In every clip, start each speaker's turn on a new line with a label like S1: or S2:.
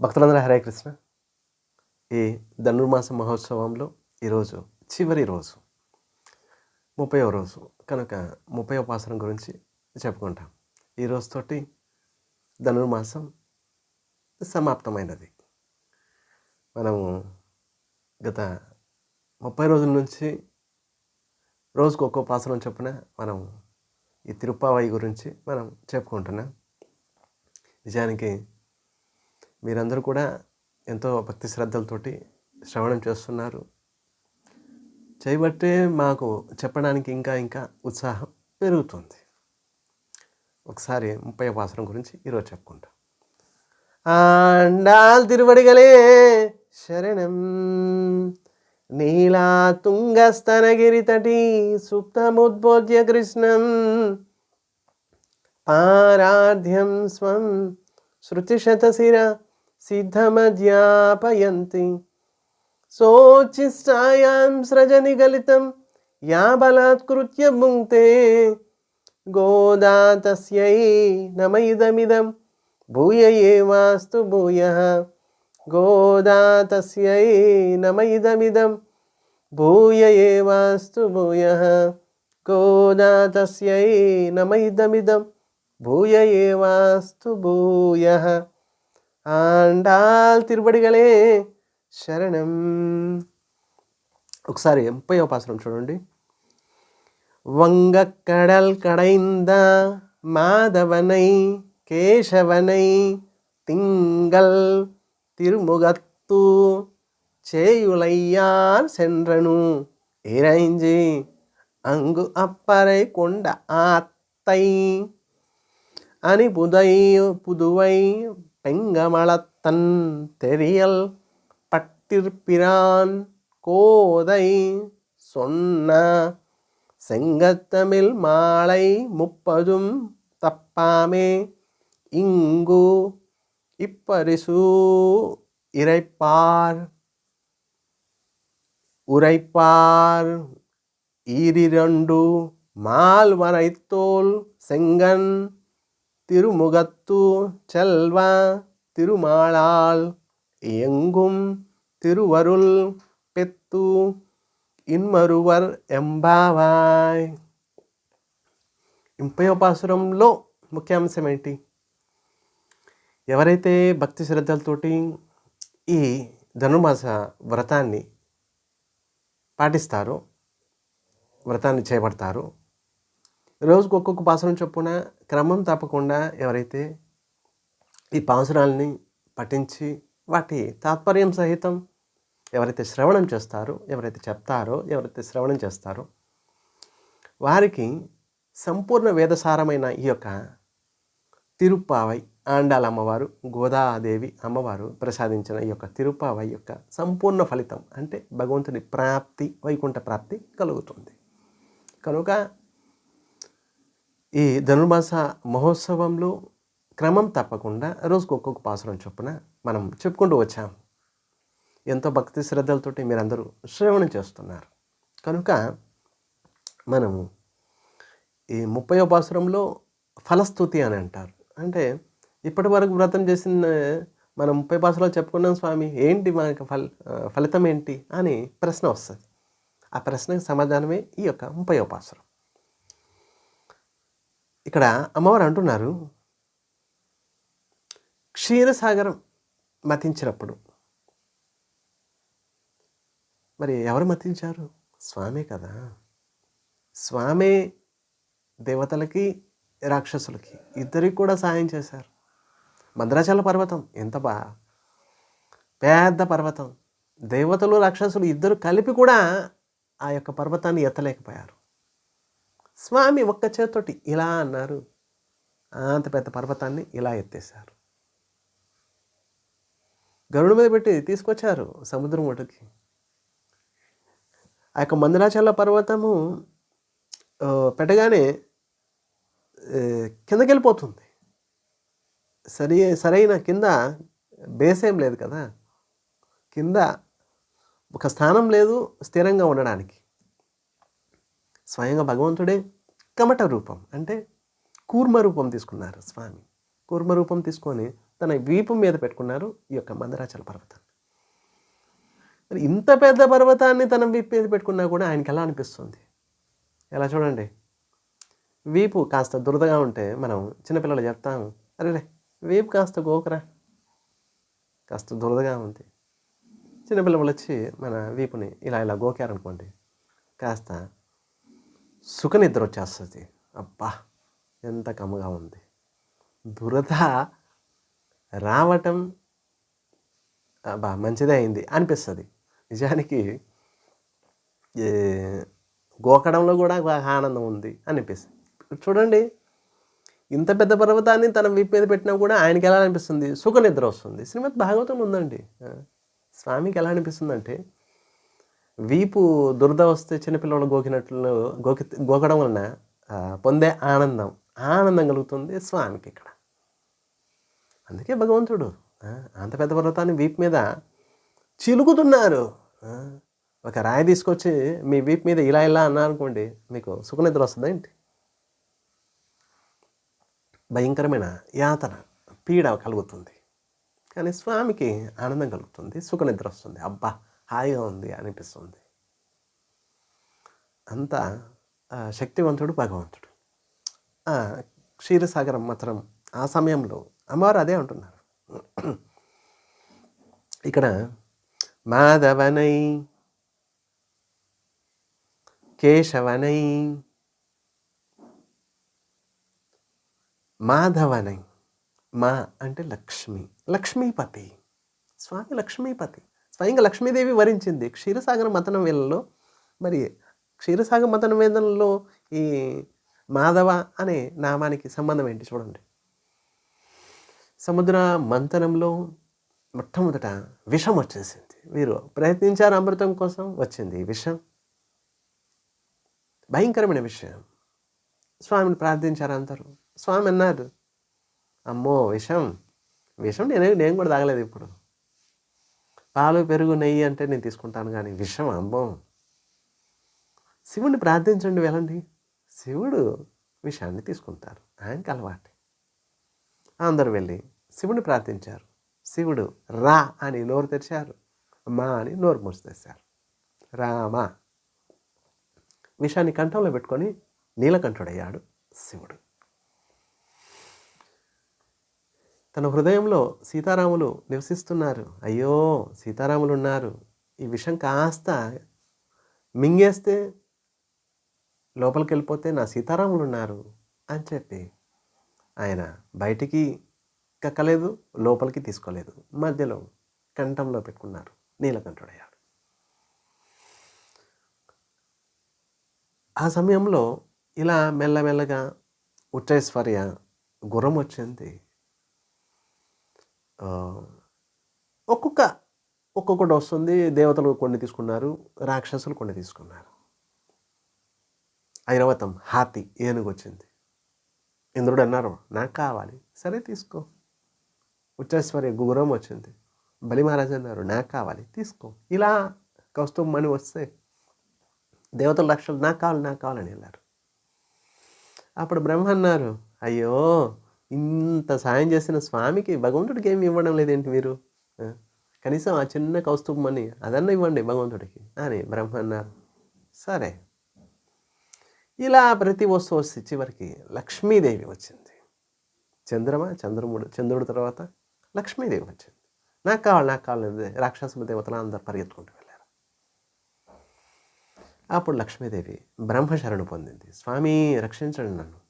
S1: భక్తులందరూ హరే కృష్ణ. ఈ ధనుర్మాస మహోత్సవంలో ఈరోజు చివరి రోజు ముప్పైవ రోజు కనుక ముప్పై ఉపాసనం గురించి చెప్పుకుంటాం. ఈ రోజుతోటి ధనుర్మాసం సమాప్తమైనది. మనము గత ముప్పై రోజుల నుంచి రోజుకు ఒక్కో పాసనం చొప్పున మనం ఈ తిరుప్పావయి గురించి మనం చెప్పుకుంటున్నాం. నిజానికి మీరందరూ కూడా ఎంతో భక్తి శ్రద్ధలతోటి శ్రవణం చేస్తున్నారు. చేయబట్టే మాకు చెప్పడానికి ఇంకా ఇంకా ఉత్సాహం పెరుగుతుంది. ఒకసారి ముప్పై వాసనం గురించి ఈరోజు చెప్పుకుంటాం. ఆండాల్ తిరువడిగలే శరణం. నీలా తుంగస్తనగిరి తటి సుప్తముద్బోధ్య కృష్ణం. పారాధ్యం స్వం శృతిశతశిర సిద్ధమధ్యాపయంతి సోచిష్టాయాం సృజనిగలితం యా బలాత్కృత్య భుంక్తే. గోదా తస్యై నమ ఇదమిదం భూయ. ఏవాస్తు భూయ గోదా తస్యై నమ ఇదమిదం భూయ. ఏవాస్తు భూయ గోదా తస్యై నమ ఇదమిదం భూయ ఏవాస్తు భూయ. ఆండాల్ తిరుబడిగలే శరణం ఒకసారి ముప్పై ఉపాసనం చూడండి వంగక్కడల్ కడైంద మాధవనై కేశవనై తింగల్ తిరుముగత్తు చేయులయ్యార్ சென்றனு இறைஞ்சி அங்கு அப்பறை கொண்ட ஆத்தை அணி புதை புதுவை பெங்கமளத்தன் தெரியல் பட்டிருப்பிரான் கோதை சொன்ன செங்கத்தமிழ் மாலை முப்பதும் தப்பாமே. இங்கு இப்பரிசு இறைப்பார் உரைப்பார் ஈரிரண்டு மால்வரைத்தோல் செங்கன் திருமுகத்து செல்வ திருமாளால் எங்கும் திருவருள் பெத்து ఇన్మరువర్ ఎంబావాయ్ ఇంపయోపాసురంలో ముఖ్యాంశం ఏంటి ఎవరైతే భక్తి శ్రద్ధలతోటి ఈ ధనుర్మాస వ్రతాన్ని పాటిస్తారో వ్రతాన్ని చేపడతారో రోజుకు ఒక్కొక్క పాసురం చొప్పున క్రమం తప్పకుండా ఎవరైతే ఈ పాసురాల్ని పఠించి వాటి తాత్పర్యం సహితం ఎవరైతే శ్రవణం చేస్తారో ఎవరైతే చెప్తారో ఎవరైతే శ్రవణం చేస్తారో వారికి సంపూర్ణ వేదసారమైన ఈ యొక్క తిరుప్పావై ఆండాల అమ్మవారు గోదాదేవి అమ్మవారు ప్రసాదించిన ఈ యొక్క తిరుప్పావై యొక్క సంపూర్ణ ఫలితం అంటే భగవంతుని ప్రాప్తి వైకుంఠ ప్రాప్తి కలుగుతుంది. కనుక ఈ ధనుర్మాస మహోత్సవంలో క్రమం తప్పకుండా రోజుకు ఒక్కొక్క పాసురం చొప్పున మనం చెప్పుకుంటూ వచ్చాం. ఎంతో భక్తి శ్రద్ధలతోటి మీరందరూ శ్రవణం చేస్తున్నారు. కనుక మనము ఈ ముప్పై పాసురంలో ఫలస్థుతి అని అంటారు. అంటే ఇప్పటి వరకు వ్రతం చేసిన మనం ముప్పై పాసురాలు చెప్పుకున్నాం స్వామి ఏంటి మనకి ఫల ఫలితం ఏంటి అని ప్రశ్న వస్తుంది. ఆ ప్రశ్నకు సమాధానమే ఈ యొక్క ముప్పై పాసురం. ఇక్కడ అమ్మవారు అంటున్నారు క్షీరసాగరం మతించినప్పుడు. మరి ఎవరు మతించారు? స్వామే కదా. స్వామే దేవతలకి రాక్షసులకి ఇద్దరికి కూడా సాయం చేశారు. భద్రాచల పర్వతం ఎంత బా పెద్ద పర్వతం. దేవతలు రాక్షసులు ఇద్దరు కలిపి కూడా ఆ యొక్క పర్వతాన్ని ఎత్తలేకపోయారు. స్వామి ఒక్క చేతితోటి ఇలా అన్నారు. అంత పెద్ద పర్వతాన్ని ఇలా ఎత్తేశారు. గరుడు మీద పెట్టి తీసుకొచ్చారు సముద్రం ఒడ్డుకి. ఆ యొక్క మందరాచల పర్వతము పెట్టగానే కిందకి వెళ్ళిపోతుంది. సరి సరైన కింద బేస్ ఏం లేదు కదా. కింద ఒక స్థానం లేదు స్థిరంగా ఉండడానికి. స్వయంగా భగవంతుడే కమట రూపం అంటే కూర్మ రూపం తీసుకున్నారు స్వామి. కూర్మ రూపం తీసుకొని తన వీపు మీద పెట్టుకున్నారు ఈ యొక్క మందరాచల పర్వతాన్ని మరి ఇంత పెద్ద పర్వతాన్ని తన వీపు మీద పెట్టుకున్నా కూడా ఆయనకి ఎలా అనిపిస్తుంది? ఎలా చూడండి. వీపు కాస్త దురదగా ఉంటే మనం చిన్నపిల్లలు చెప్తాం అరే రే వీపు కాస్త గోకరా. కాస్త దురదగా ఉంది. చిన్నపిల్లలు వచ్చి మన వీపుని ఇలా ఇలా గోకారనుకోండి కాస్త సుఖనిద్ర వచ్చేస్తుంది అబ్బా ఎంత కమ్మగా ఉంది. దురద రావటం అబ్బా మంచిదే అయింది అనిపిస్తుంది. నిజానికి గోకడంలో కూడా ఆనందం ఉంది అనిపిస్తుంది. చూడండి ఇంత పెద్ద పర్వతాన్ని తన వీపు మీద పెట్టినా కూడా ఆయనకి ఎలా అనిపిస్తుంది? సుఖ నిద్ర వస్తుంది. శ్రీమద్ భాగవతం ఉందండి. స్వామికి ఎలా అనిపిస్తుందంటే వీపు దురద వస్తే చిన్నపిల్లలు గోకినట్లు గోకి గోకడం వలన పొందే ఆనందం ఆనందం కలుగుతుంది స్వామికి ఇక్కడ. అందుకే భగవంతుడు అంత పెద్ద పర్వతాన్ని వీపు మీద చిలుకుతున్నారు. ఒక రాయి తీసుకొచ్చి మీ వీపు మీద ఇలా ఇలా అన్నారనుకోండి మీకు సుఖనిద్ర వస్తుందా ఏంటి? భయంకరమైన యాతన పీడ కలుగుతుంది. కానీ స్వామికి ఆనందం కలుగుతుంది సుఖనిద్ర వస్తుంది. అబ్బా! హాయిగా ఉంది అనిపిస్తుంది. అంత శక్తివంతుడు భగవంతుడు. క్షీరసాగరం మాత్రం ఆ సమయంలో అమ్మవారు అదే అంటున్నారు. ఇక్కడ మాధవనై కేశవనై మాధవనై మా అంటే లక్ష్మి లక్ష్మీపతి స్వామి లక్ష్మీపతి. స్వయంగా లక్ష్మీదేవి వరించింది. క్షీరసాగర మతనం వేళలో మరి క్షీరసాగర మతనం వేదనలో ఈ మాధవ అనే నామానికి సంబంధం ఏంటి చూడండి. సముద్ర మంతనంలో మొట్టమొదట విషం వచ్చేసింది. వీరు ప్రయత్నించారు అమృతం కోసం వచ్చింది ఈ విషం. భయంకరమైన విషయం. స్వామిని ప్రార్థించారు అందరూ. స్వామి అన్నారు అమ్మో విషం. విషం నేను నేను కూడా తాగలేదు ఇప్పుడు. పాలు పెరుగు నెయ్యి అంటే నేను తీసుకుంటాను కానీ విషం అంబం శివుణ్ణి ప్రార్థించండి వెళ్ళండి. శివుడు విషాన్ని తీసుకుంటారు. ఆయనకి అలవాటు. అందరు వెళ్ళి శివుని ప్రార్థించారు. శివుడు రా అని నోరు తెరిచారు. మా అని నోరు మూసేశారు. రామా. విషాన్ని కంఠంలో పెట్టుకొని నీలకంఠుడయ్యాడు శివుడు. తన హృదయంలో సీతారాములు నివసిస్తున్నారు. అయ్యో సీతారాములు ఉన్నారు ఈ విషం కాస్త మింగేస్తే లోపలికి వెళ్ళిపోతే నా సీతారాములు ఉన్నారు అని చెప్పి ఆయన బయటికి కక్కలేదు లోపలికి తీసుకోలేదు. మధ్యలో కంఠంలో పెట్టుకున్నారు. నీలకంఠుడయ్యాడు. ఆ సమయంలో ఇలా మెల్లమెల్లగా ఉచ్చైశ్వర్య గుర్రం వచ్చింది ఒక్కొక్క ఒక్కొక్కటి వస్తుంది. దేవతలు కొన్ని తీసుకున్నారు రాక్షసులు కొన్ని తీసుకున్నారు. ఐరవతం హాతి ఏనుగు వచ్చింది ఇంద్రుడు అన్నారు నాకు కావాలి. సరే తీసుకో. ఉచ్చేశ్వరి గుగురం వచ్చింది. బలి మహారాజు అన్నారు నాకు కావాలి తీసుకో. ఇలా కౌస్తుభమణి వస్తే దేవతల లక్షలు నాకు కావాలి నాకు కావాలని వెళ్ళారు అప్పుడు బ్రహ్మ అన్నారు అయ్యో ఇంత సాయం చేసిన స్వామికి భగవంతుడికి ఏమి ఇవ్వడం లేదేంటి మీరు? కనీసం ఆ చిన్న కౌస్తుభమని అదన్నా ఇవ్వండి భగవంతుడికి. అని బ్రహ్మ అన్నారు సరే. ఇలా ప్రతి వస్తువు వస్తే చివరికి లక్ష్మీదేవి వచ్చింది. చంద్రమ? చంద్రముడు చంద్రుడు తర్వాత లక్ష్మీదేవి వచ్చింది. నాకు కావాలి నాకు కావాలి రాక్షసుల దేవతలు అందరు పరిగెత్తుకుంటూ వెళ్ళారు. అప్పుడు లక్ష్మీదేవి బ్రహ్మశరణు పొందింది. స్వామి రక్షించండి నన్ను.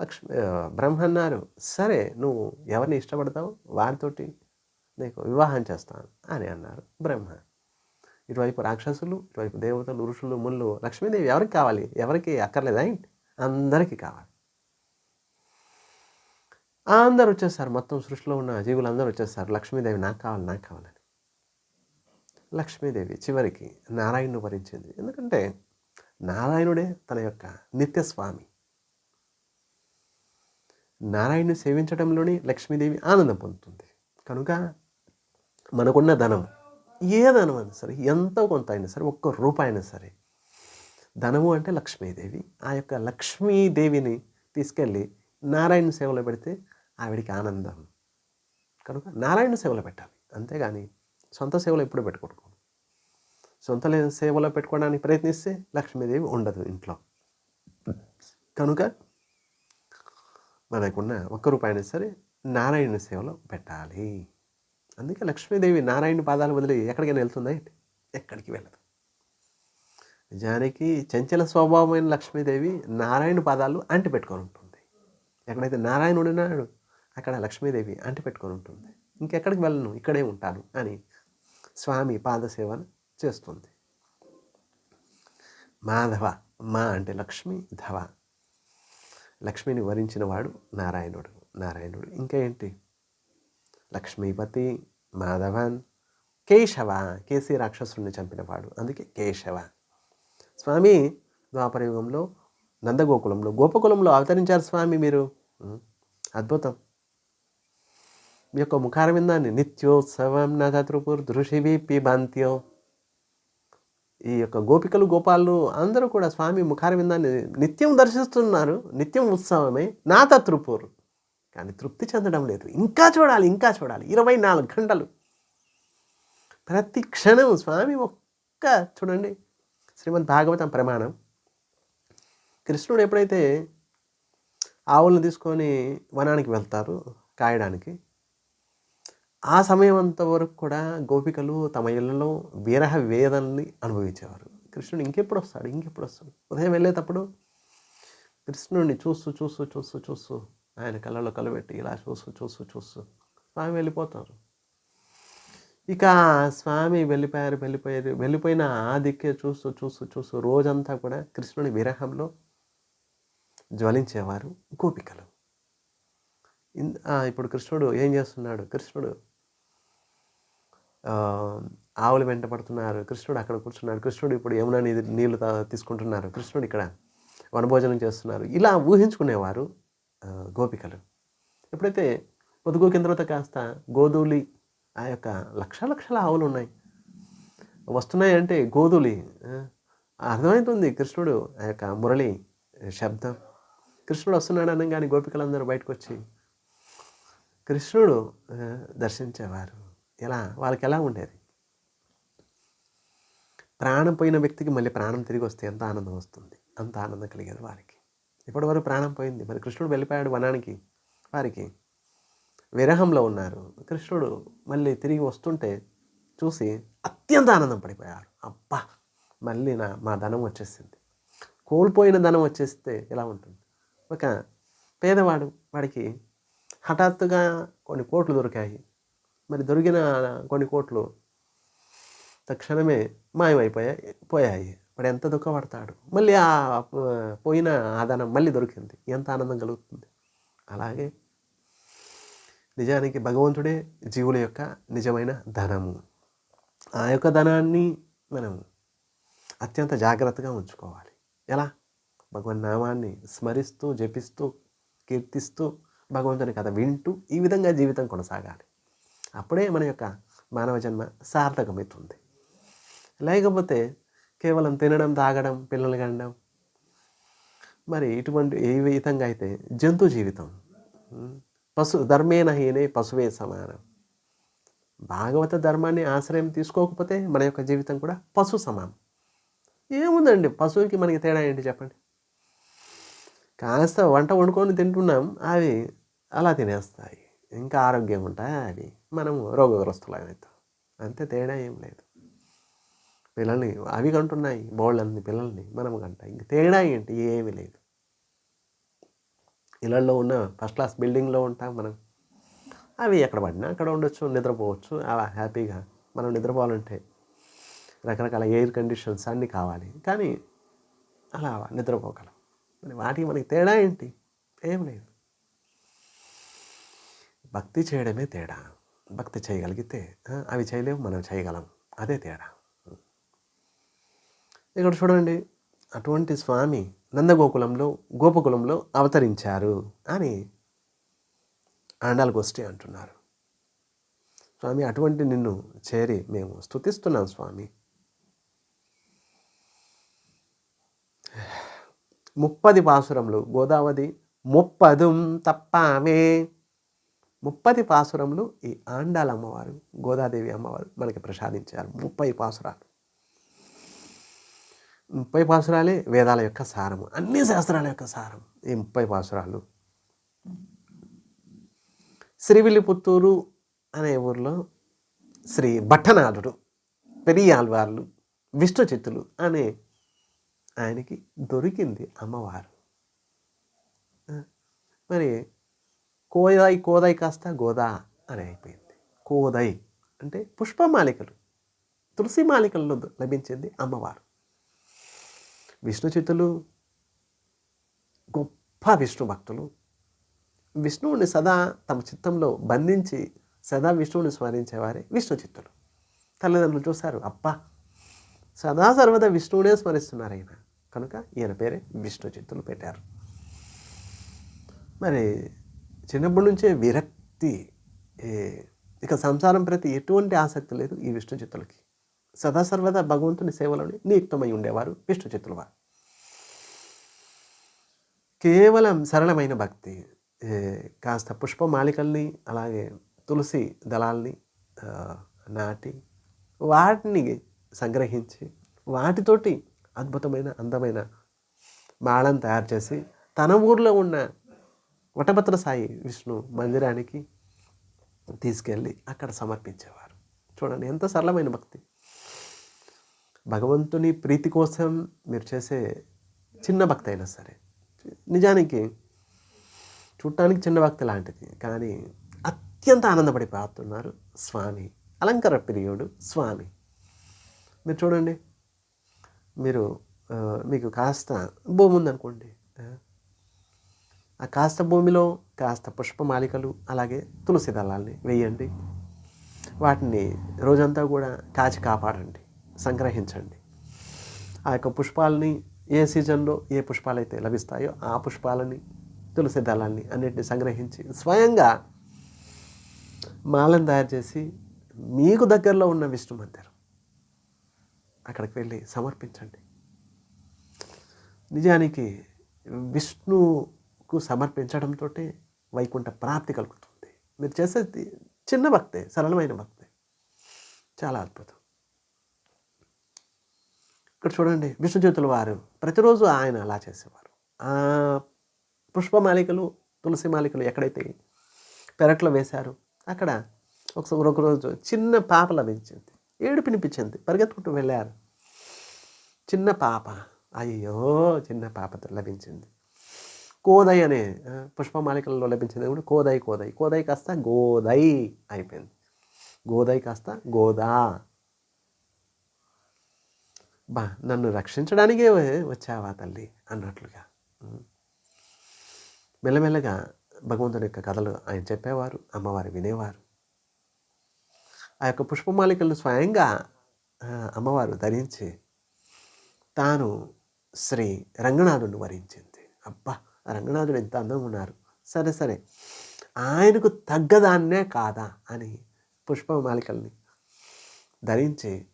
S1: లక్ష్మి బ్రహ్మ అన్నారు సరే నువ్వు ఎవరిని ఇష్టపడతావు? వారితోటి నీకు వివాహం చేస్తాను అని అన్నారు బ్రహ్మ ఇటువైపు రాక్షసులు ఇటువైపు దేవతలు ఋషులు ముళ్ళు లక్ష్మీదేవి ఎవరికి కావాలి? ఎవరికి అక్కర్లేదా? ఏంటి? అందరికీ కావాలి. అందరు వచ్చేస్తారు మొత్తం సృష్టిలో ఉన్న జీవులు అందరూ వచ్చేస్తారు. లక్ష్మీదేవి నాకు కావాలి నాకు కావాలని. లక్ష్మీదేవి చివరికి నారాయణుడు వరించింది. ఎందుకంటే నారాయణుడే తన యొక్క నిత్య స్వామి సేవించడంలోనే లక్ష్మీదేవి ఆనందం పొందుతుంది. కనుక మనకున్న ధనం ఏ ధనం అయినా సరే ఎంతో కొంత అయినా సరే ఒక్క రూపాయి అయినా సరే ధనము అంటే లక్ష్మీదేవి. ఆ యొక్క లక్ష్మీదేవిని తీసుకెళ్ళి నారాయణ సేవలో పెడితే ఆవిడికి ఆనందం. కనుక నారాయణ సేవలో పెట్టాలి. అంతేగాని సొంత సేవలో ఎప్పుడు పెట్టుకోకూడదు. సొంత సేవలో పెట్టుకోవడానికి ప్రయత్నిస్తే లక్ష్మీదేవి ఉండదు ఇంట్లో. కనుక మనకున్న ఒక్క రూపాయినా సరే నారాయణ సేవలో పెట్టాలి. అందుకే లక్ష్మీదేవి నారాయణ పాదాలు వదిలి ఎక్కడికైనా వెళ్తుందా ఏంటి? ఎక్కడికి వెళ్ళదు. నిజానికి చంచల స్వభావమైన లక్ష్మీదేవి నారాయణ పాదాలు అంటి పెట్టుకొని ఉంటుంది. ఎక్కడైతే నారాయణుడు ఉన్నాడు అక్కడ లక్ష్మీదేవి అంటి పెట్టుకొని ఉంటుంది. ఇంకెక్కడికి వెళ్ళను? ఇక్కడే ఉంటాను అని స్వామి పాదసేవను చేస్తుంది. మాధవ మా అంటే లక్ష్మి ధవ. లక్ష్మిని వరించిన వాడు నారాయణుడు. నారాయణుడు ఇంకా ఏంటి? లక్ష్మీపతి మాధవన్ కేశవ కేసీ రాక్షసుడిని చంపినవాడు అందుకే కేశవ. స్వామి ద్వాపరయుగంలో నందగోకులంలో గోపకులంలో అవతరించారు స్వామి మీరు. అద్భుతం. మీ యొక్క ముఖారవిందాన్ని నిత్యోత్సవం నతృపుర్ దృషివి పిబంత్యో ఈ యొక్క గోపికలు గోపాలు అందరూ కూడా స్వామి ముఖారవిందాన్ని నిత్యం దర్శిస్తున్నారు. నిత్యం ఉత్సవమే. నా తృపూరు కానీ తృప్తి చెందడం లేదు. ఇంకా చూడాలి ఇంకా చూడాలి. ఇరవై నాలుగు గంటలు. ప్రతి క్షణం స్వామి ఒక్క చూడండి శ్రీమద్ భాగవతం ప్రమాణం. కృష్ణుడు ఎప్పుడైతే ఆవులను తీసుకొని వనానికి వెళ్తారు కాయడానికి ఆ సమయం అంతవరకు కూడా గోపికలు తమ ఇళ్ళలో విరహ వేదనని అనుభవించేవారు. కృష్ణుడు ఇంకెప్పుడు వస్తాడు ఇంకెప్పుడు వస్తాడు ఉదయం వెళ్ళేటప్పుడు కృష్ణుడిని చూస్తూ చూస్తూ చూస్తూ చూస్తూ ఆయన కళ్ళలో కలబెట్టి ఇలా చూస్తూ చూస్తూ చూస్తూ స్వామి వెళ్ళిపోతారు. ఇక స్వామి వెళ్ళిపోయారు వెళ్ళిపోయారు వెళ్ళిపోయిన ఆ దిక్కే చూస్తూ చూస్తూ చూస్తూ రోజంతా కూడా కృష్ణుని విరహంలో జ్వలించేవారు గోపికలు. ఇన్- ఆ, ఇప్పుడు కృష్ణుడు ఏం చేస్తున్నాడు? కృష్ణుడు ఆవులు వెంట పడుతున్నారు. కృష్ణుడు అక్కడ కూర్చున్నాడు. కృష్ణుడు ఇప్పుడు యమునా నీళ్ళు నీళ్ళు తీసుకుంటున్నారు. కృష్ణుడు ఇక్కడ వనభోజనం చేస్తున్నారు. ఇలా ఊహించుకునేవారు గోపికలు. ఎప్పుడైతే పొదుగోకిన తర్వాత కాస్త గోధూలి ఆ యొక్క లక్ష లక్షల ఆవులు ఉన్నాయి. వస్తున్నాయి అంటే గోధులి అర్థమవుతుంది కృష్ణుడు ఆ యొక్క మురళి శబ్దం. కృష్ణుడు వస్తున్నాడు అనగానే గోపికలందరూ బయటకు వచ్చి కృష్ణుడు దర్శించేవారు. ఎలా? వాళ్ళకి ఎలా ఉండేది? ప్రాణం పోయిన వ్యక్తికి మళ్ళీ ప్రాణం తిరిగి వస్తే ఎంత ఆనందం వస్తుంది? అంత ఆనందం కలిగేది వారికి. ఇప్పటివరకు ప్రాణం పోయింది. మరి కృష్ణుడు వెళ్ళిపోయాడు వనానికి. వారికి విరహంలో ఉన్నారు. కృష్ణుడు మళ్ళీ తిరిగి వస్తుంటే చూసి అత్యంత ఆనందం పడిపోయారు. అబ్బా! మళ్ళీ నా మా ధనం వచ్చేసింది. కోల్పోయిన ధనం వచ్చేస్తే ఎలా ఉంటుంది? ఒక పేదవాడు వాడికి హఠాత్తుగా కొన్ని కోట్లు దొరికాయి. మరి దొరికిన కొన్ని కోట్లు తక్షణమే మాయమైపోయాయి పోయాయి. వాడు ఎంత దుఃఖపడతాడు. మళ్ళీ ఆ పోయిన ఆదానం మళ్ళీ దొరికింది. ఎంత ఆనందం కలుగుతుంది. అలాగే నిజానికి భగవంతుడే జీవుల యొక్క నిజమైన ధనము. ఆ యొక్క ధనాన్ని మనం అత్యంత జాగ్రత్తగా ఉంచుకోవాలి. ఎలా? భగవన్ నామాన్ని స్మరిస్తూ జపిస్తూ కీర్తిస్తూ భగవంతుని కథ వింటూ ఈ విధంగా జీవితం కొనసాగాలి. అప్పుడే మన యొక్క మానవ జన్మ సార్థకమవుతుంది. లేకపోతే కేవలం తినడం తాగడం పిల్లలు కనడం మరి ఇటువంటి ఏ విధంగా అయితే జంతు జీవితం పశు ధర్మేన హీనే పశువే సమానం. భాగవత ధర్మాన్ని ఆశ్రయం తీసుకోకపోతే మన యొక్క జీవితం కూడా పశు సమానం. ఏముందండి? పశువుకి మనకి తేడా ఏంటి చెప్పండి? కాస్త వంట వండుకొని తింటున్నాం అవి అలా తినేస్తాయి. ఇంకా ఆరోగ్యం ఉంటాయి అవి మనము రోగగ్రస్తులమవుతాం అంతే తేడా ఏం లేదు. పిల్లల్ని అవి కంటున్నాయి బోళ్ళని పిల్లల్ని మనం కంట ఇంక తేడా ఏంటి? ఏమీ లేదు. ఇళ్ళల్లో ఉన్న ఫస్ట్ క్లాస్ బిల్డింగ్లో ఉంటాం మనం. అవి ఎక్కడ పడినా అక్కడ ఉండొచ్చు నిద్రపోవచ్చు. అలా హ్యాపీగా మనం నిద్రపోవాలంటే రకరకాల ఎయిర్ కండిషన్స్ అన్నీ కావాలి. కానీ అలా నిద్రపోగలం. మరి వాటికి మనకి తేడా ఏంటి? ఏం లేదు. భక్తి చేయడమే తేడా. భక్తి చేయగలిగితే అవి చేయలేము మనం చేయగలం. అదే తేడా. ఇక్కడ చూడండి అటువంటి స్వామి నందగోకులంలో గోపకులంలో అవతరించారు అని ఆండాల గోష్ఠి అంటున్నారు. స్వామి అటువంటి నిన్ను చేరి మేము స్తుతిస్తున్నాం స్వామి. ముప్పది పాసురములు గోదావరి ముప్పదుం తప్పామే. ముప్పది పాసురములు ఈ ఆండాల అమ్మవారు గోదాదేవి అమ్మవారు మనకి ప్రసాదించారు. ముప్పై పాసురాలు. ముప్పై పాసురాలే వేదాల యొక్క సారము. అన్ని శాస్త్రాల యొక్క సారం ఈ ముప్పై పాసురాలు. శ్రీవిల్లిపుత్తూరు అనే ఊర్లో శ్రీ భట్టనాథుడు పెరియాల్వార్లు విష్ణు చిత్తులు అనే ఆయనకి దొరికింది అమ్మవారు. మరి కోదాయి కోదాయి కాస్త గోదా అని అయిపోయింది. కోదై అంటే పుష్పమాలికలు. తులసి మాలికల్లో లభించింది అమ్మవారు. విష్ణు చిత్తులు గొప్ప విష్ణు భక్తులు. విష్ణువుని సదా తమ చిత్తంలో బంధించి సదా విష్ణువుని స్మరించేవారే విష్ణు చిత్తులు. తల్లిదండ్రులు చూశారు అబ్బా! సదా సర్వదా విష్ణువునే స్మరిస్తున్నారు ఆయన కనుక ఈయన పేరే విష్ణు చిత్తులు పెట్టారు. మరి చిన్నప్పటి నుంచే విరక్తి ఇక సంసారం ప్రతి ఎటువంటి ఆసక్తి లేదు ఈ విష్ణు చిత్తులకి. సదా సర్వదా భగవంతుని సేవలోనే నియుక్తమై ఉండేవారు విష్ణు చిత్తుల వారు. కేవలం సరళమైన భక్తి కాస్త పుష్పమాలికల్ని అలాగే తులసి దళాల్ని నాటి వాటిని సంగ్రహించి వాటితోటి అద్భుతమైన అందమైన మాళను తయారు చేసి తన ఊర్లో ఉన్న వటభద్ర సాయి విష్ణు మందిరానికి తీసుకెళ్ళి అక్కడ సమర్పించేవారు. చూడండి ఎంత సరళమైన భక్తి. భగవంతుని ప్రీతి కోసం మీరు చేసే చిన్న భక్తి అయినా సరే నిజానికి చూడటానికి చిన్న భక్తి లాంటిది కానీ అత్యంత ఆనందపడిపోతున్నారు స్వామి అలంకార ప్రియుడు స్వామి. మీరు చూడండి మీరు మీకు కాస్త భూమి ఉందనుకోండి ఆ, కాస్త భూమిలో కాస్త పుష్పమాలికలు అలాగే తులసి దళాల్ని వేయండి. వాటిని రోజంతా కూడా కాచి కాపాడండి సంగ్రహించండి. ఆ యొక్క పుష్పాలని ఏ సీజన్లో ఏ పుష్పాలు అయితే లభిస్తాయో ఆ పుష్పాలని తులసి దళాల్ని అన్నిటిని సంగ్రహించి స్వయంగా మాలను తయారు చేసి మీకు దగ్గరలో ఉన్న విష్ణు మందిరం అక్కడికి వెళ్ళి సమర్పించండి. నిజానికి విష్ణు ఎక్కువ సమర్పించడంతో వైకుంఠ ప్రాప్తి కలుగుతుంది. మీరు చేసేది చిన్న భక్తే సరళమైన భక్తే. చాలా అద్భుతం. ఇక్కడ చూడండి విష్ణుజ్యోతుల వారు ప్రతిరోజు ఆయన అలా చేసేవారు. పుష్పమాలికలు తులసి మాలికలు ఎక్కడైతే పెరట్లో వేశారు అక్కడ ఒకసారి ఒకరోజు చిన్న పాప లభించింది. ఏడు పినిపించింది పరిగెత్తుకుంటూ వెళ్ళారు. చిన్న పాప. అయ్యో చిన్న పాప లభించింది. కోదై అనే పుష్పమాలికలలో లభించింది కూడా కోదై కోదై. కోదై కాస్త గోదై అయిపోయింది. గోదై కాస్త గోదా. బా నన్ను రక్షించడానికే వచ్చావా తల్లి అన్నట్లుగా. మెల్లమెల్లగా భగవంతుని యొక్క కథలు ఆయన చెప్పేవారు అమ్మవారు వినేవారు. ఆ యొక్క పుష్పమాలికలను స్వయంగా అమ్మవారు ధరించి తాను శ్రీ రంగనాథుని వరించింది. అబ్బా! రంగనాథుడు ఎంత అందంగా ఉన్నారు. సరే సరే. ఆయనకు తగ్గదాన్నే కాదా అని పుష్పమాలికల్ని ధరించి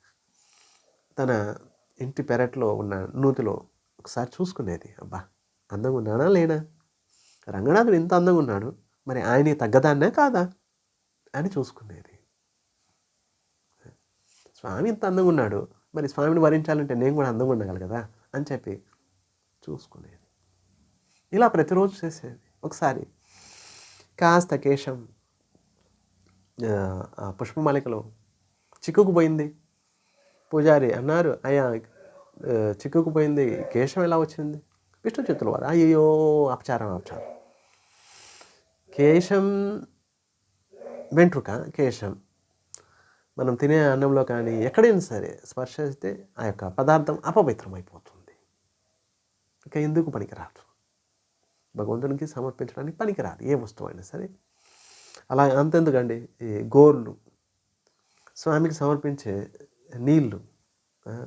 S1: తన ఇంటి పెరట్లో ఉన్న నూతిలో ఒకసారి చూసుకునేది. అబ్బా అందంగా ఉన్నానా లేనా రంగనాథుడు ఇంత అందంగా ఉన్నాడు? మరి ఆయన తగ్గదాన్నే కాదా అని చూసుకునేది. స్వామి ఇంత అందంగా ఉన్నాడు? మరి స్వామిని వరించాలంటే నేను కూడా అందంగా ఉండాలి కదా అని చెప్పి చూసుకునేది. ఇలా ప్రతిరోజు చేసేది. ఒకసారి కాస్త కేశం పుష్పమాలికలో చిక్కుకుపోయింది పూజారి అన్నారు అయ్యా చిక్కుకుపోయింది కేశం ఎలా వచ్చింది? విష్ణు చేతుల వారు అయ్యో అపచారం అపచారం. కేశం వెంట్రుక కేశం. మనం తినే అన్నంలో కానీ ఎక్కడైనా సరే స్పర్శిస్తే ఆ యొక్క పదార్థం అపవిత్రం అయిపోతుంది ఇక ఎందుకు పనికిరాదు? భగవంతునికి సమర్పించడానికి పనికిరాదు ఏ వస్తువు అయినా సరే. అలా అంతెందుకండి? ఈ గోర్లు స్వామికి సమర్పించే నీళ్ళు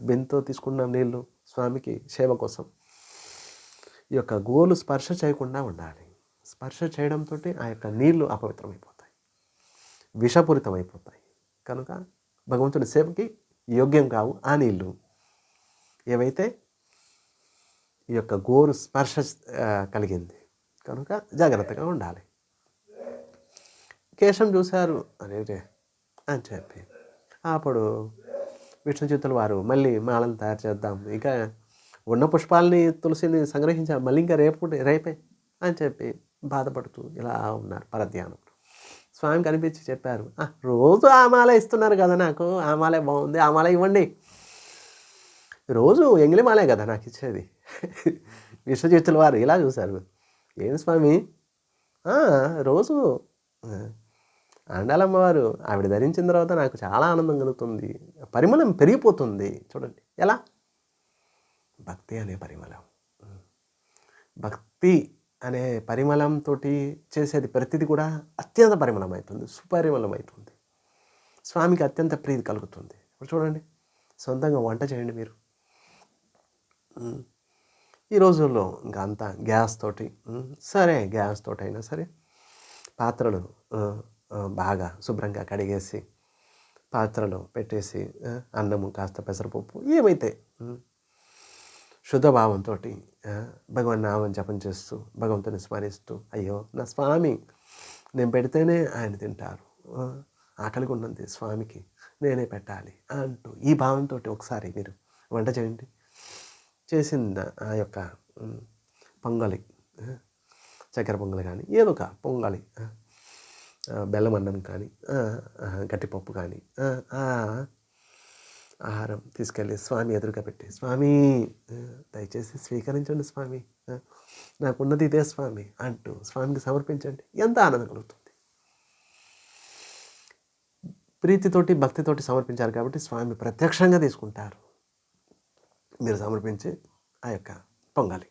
S1: బెంతో తీసుకున్న నీళ్ళు స్వామికి సేవ కోసం. ఈ యొక్క గోలు స్పర్శ చేయకుండా ఉండాలి. స్పర్శ చేయడంతో ఆ యొక్క నీళ్ళు అపవిత్రమైపోతాయి విషపూరితమైపోతాయి. కనుక భగవంతుని సేవకి యోగ్యం కావు ఆ నీళ్ళు ఏవైతే ఈ యొక్క గోరు స్పర్శ కలిగింది. కనుక జాగ్రత్తగా ఉండాలి. కేశం చూశారు అరే అని చెప్పి. అప్పుడు విష్ణు చిత్తుల వారు మళ్ళీ మాలను తయారు చేద్దాం. ఇంకా ఉన్న పుష్పాలని తులసిని సంగ్రహించాం మళ్ళీ ఇంకా రేపు రేపే అని చెప్పి బాధపడుతూ ఇలా ఉన్నారు పరధ్యానం. స్వామి కనిపించి చెప్పారు "ఆ, రోజు ఆ మాల ఇస్తున్నారు కదా నాకు. ఆ మాలే బాగుంది. ఆ మాల ఇవ్వండి. రోజు ఎంగిలి మాలే కదా నాకు ఇచ్చేది. విశ్వజిత్తుల వారు ఇలా చూశారు. ఏం స్వామి? రోజు ఆ, వారు ఆవిడ ధరించిన తర్వాత నాకు చాలా ఆనందం కలుగుతుంది. పరిమళం పెరిగిపోతుంది. చూడండి. ఎలా? భక్తి అనే పరిమళం. భక్తి అనే పరిమళంతో చేసేది ప్రతిది కూడా అత్యంత పరిమళం అవుతుంది సుపరిమళం అవుతుంది స్వామికి అత్యంత ప్రీతి కలుగుతుంది. ఇప్పుడు చూడండి. సొంతంగా వంట చేయండి మీరు. ఈ రోజుల్లో ఇంకా అంతా గ్యాస్ తోటి సరే గ్యాస్ తోటి అయినా సరే పాత్రలు బాగా శుభ్రంగా కడిగేసి పాత్రలు పెట్టేసి అన్నము కాస్త పెసరపప్పు ఏమైతే శుద్ధభావంతో భగవన్ నామం జపం చేస్తూ భగవంతుని స్మరిస్తూ అయ్యో నా స్వామి నేను పెడితేనే ఆయన తింటారు ఆకలిగా ఉన్నది స్వామికి నేనే పెట్టాలి అంటూ ఈ భావంతో ఒకసారి మీరు వంట చేయండి. చేసిన ఆ యొక్క పొంగలి చక్కెర పొంగలి కానీ ఏదో ఒక పొంగలి బెల్లం అన్నం కానీ గట్టిపప్పు కానీ ఆహారం తీసుకెళ్ళి స్వామి ఎదురుగా పెట్టి స్వామి దయచేసి స్వీకరించండి స్వామి నాకున్నది ఇదే స్వామి అంటూ స్వామికి సమర్పించండి. ఎంత ఆనందం కలుగుతుంది. ప్రీతితోటి భక్తితోటి సమర్పించారు కాబట్టి స్వామి ప్రత్యక్షంగా తీసుకుంటారు. మీరు సమర్పించే ఆ యొక్క పొంగలి.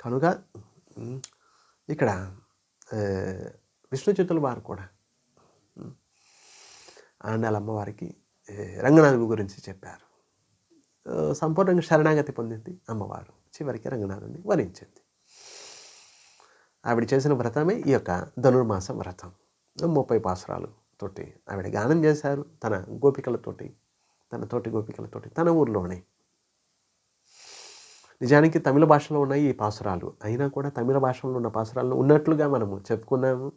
S1: కనుక ఇక్కడ విష్ణు చేతుల వారు కూడా ఉమ్, ఆండాల అమ్మవారికి ఏ, రంగనాథుడి గురించి చెప్పారు. సంపూర్ణంగా శరణాగతి పొందింది అమ్మవారు. చివరికి రంగనాథుని వరించింది. ఆవిడ చేసిన వ్రతమే ఈ యొక్క ధనుర్మాస వ్రతం. ముప్పై పాసురాలు తోటి ఆవిడ గానం చేశారు. తన గోపికలతోటి తన తోటి గోపికలతోటి తన ఊర్లోనే నిజానికి తమిళ భాషలో ఉన్నాయి ఈ పాసురాలు. అయినా కూడా తమిళ భాషలో ఉన్న పాసురాలను ఉన్నట్లుగా మనము చెప్పుకున్నాము.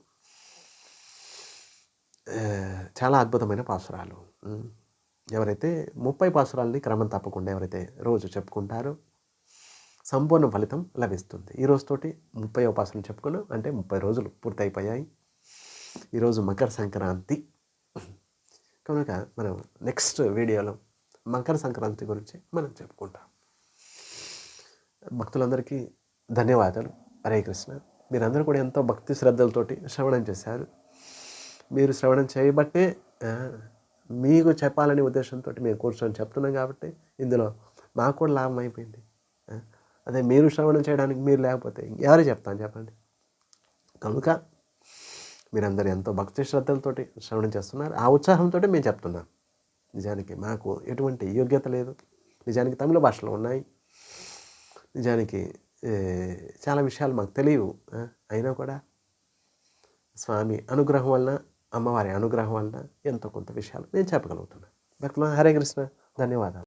S1: చాలా అద్భుతమైన పాసురాలు. ఎవరైతే ముప్పై పాసురాలని క్రమం తప్పకుండా ఎవరైతే రోజు చెప్పుకుంటారో సంపూర్ణ ఫలితం లభిస్తుంది. ఈ రోజుతోటి ముప్పై ఉపాసనలు చెప్పుకున్నాం. అంటే ముప్పై రోజులు పూర్తయిపోయాయి. ఈరోజు మకర సంక్రాంతి. కనుక మనం నెక్స్ట్ వీడియోలో మకర సంక్రాంతి గురించి మనం చెప్పుకుంటాం. భక్తులందరికీ ధన్యవాదాలు. హరే కృష్ణ. మీరందరూ కూడా ఎంతో భక్తి శ్రద్ధలతోటి శ్రవణం చేశారు. మీరు శ్రవణం చేయబట్టే మీకు చెప్పాలనే ఉద్దేశంతో మేము కూర్చొని చెప్తున్నాం కాబట్టి ఇందులో మాకు కూడా లాభం అయిపోయింది. అదే మీరు శ్రవణం చేయడానికి మీరు లేకపోతే ఎవరు చెప్తాను చెప్పండి. కనుక మీరందరూ ఎంతో భక్తి శ్రద్ధలతోటి శ్రవణం చేస్తున్నారు. ఆ ఉత్సాహంతో మేము చెప్తున్నాం. నిజానికి మాకు ఎటువంటి యోగ్యత లేదు. నిజానికి తమిళ భాషలో ఉన్నాయి. నిజానికి చాలా విషయాలు మాకు తెలియవు. అయినా కూడా స్వామి అనుగ్రహం వలన అమ్మవారి అనుగ్రహం వలన ఎంతో కొంత విషయాలు నేను చెప్పగలుగుతున్నాను భక్తుల హరే కృష్ణ ధన్యవాదాలు.